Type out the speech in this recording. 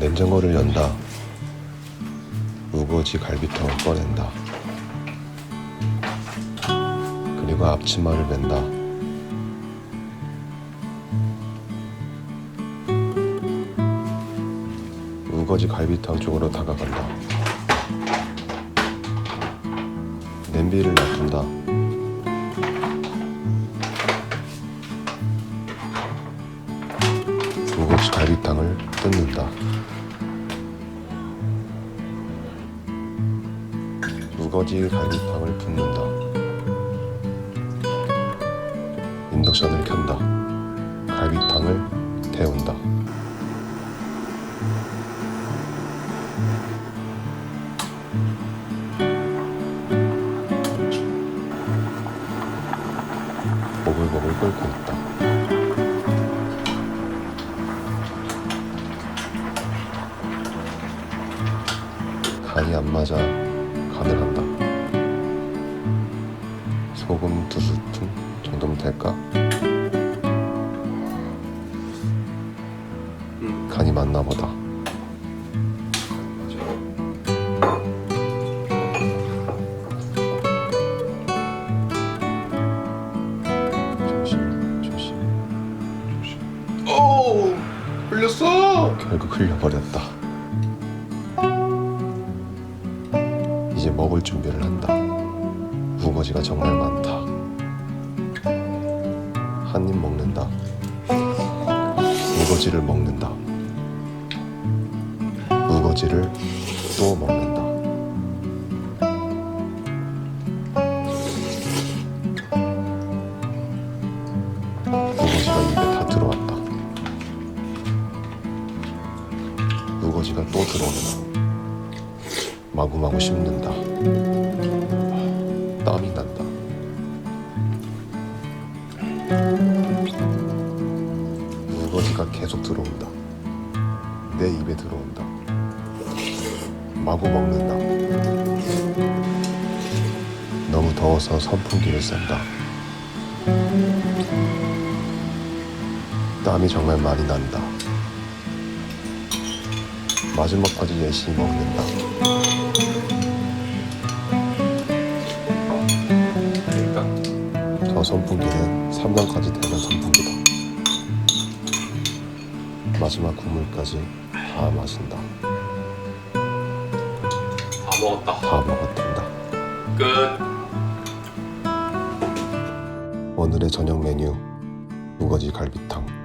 냉장고를 연다. 우거지 갈비탕을 꺼낸다. 그리고 앞치마를 맨다. 우거지 갈비탕 쪽으로 다가간다. 냄비를 놔둔다. 갈비탕을 뜯는다. 우거지 갈비탕을 붓는다. 인덕션을 켠다. 갈비탕을 데운다. 보글보글 끓고 있다. 간이 안 맞아 간을 한다. 소금 두 스푼 정도면 될까? 간이 맞나 보다. 조심, 조심. 오 흘렸어 결국 흘려버렸다. 이제 먹을 준비를 한다. 우거지가 정말 많다. 한 입 먹는다. 우거지를 먹는다. 우거지를 또 먹는다. 우거지가 입에 다 들어왔다. 우거지가 또 들어온다. 마구마구 씹는다. 땀이 난다. 우거지가 계속 들어온다. 내 입에 들어온다. 마구 먹는다. 너무 더워서 선풍기를 쏜다. 땀이 정말 많이 난다. 마지막까지 열심히 먹는다. 저 선풍기는 3단까지 되는 선풍기다. 마지막 국물까지 다 마신다. 다 먹었다 다 먹었단다. 끝 오늘의 저녁 메뉴 우거지 갈비탕.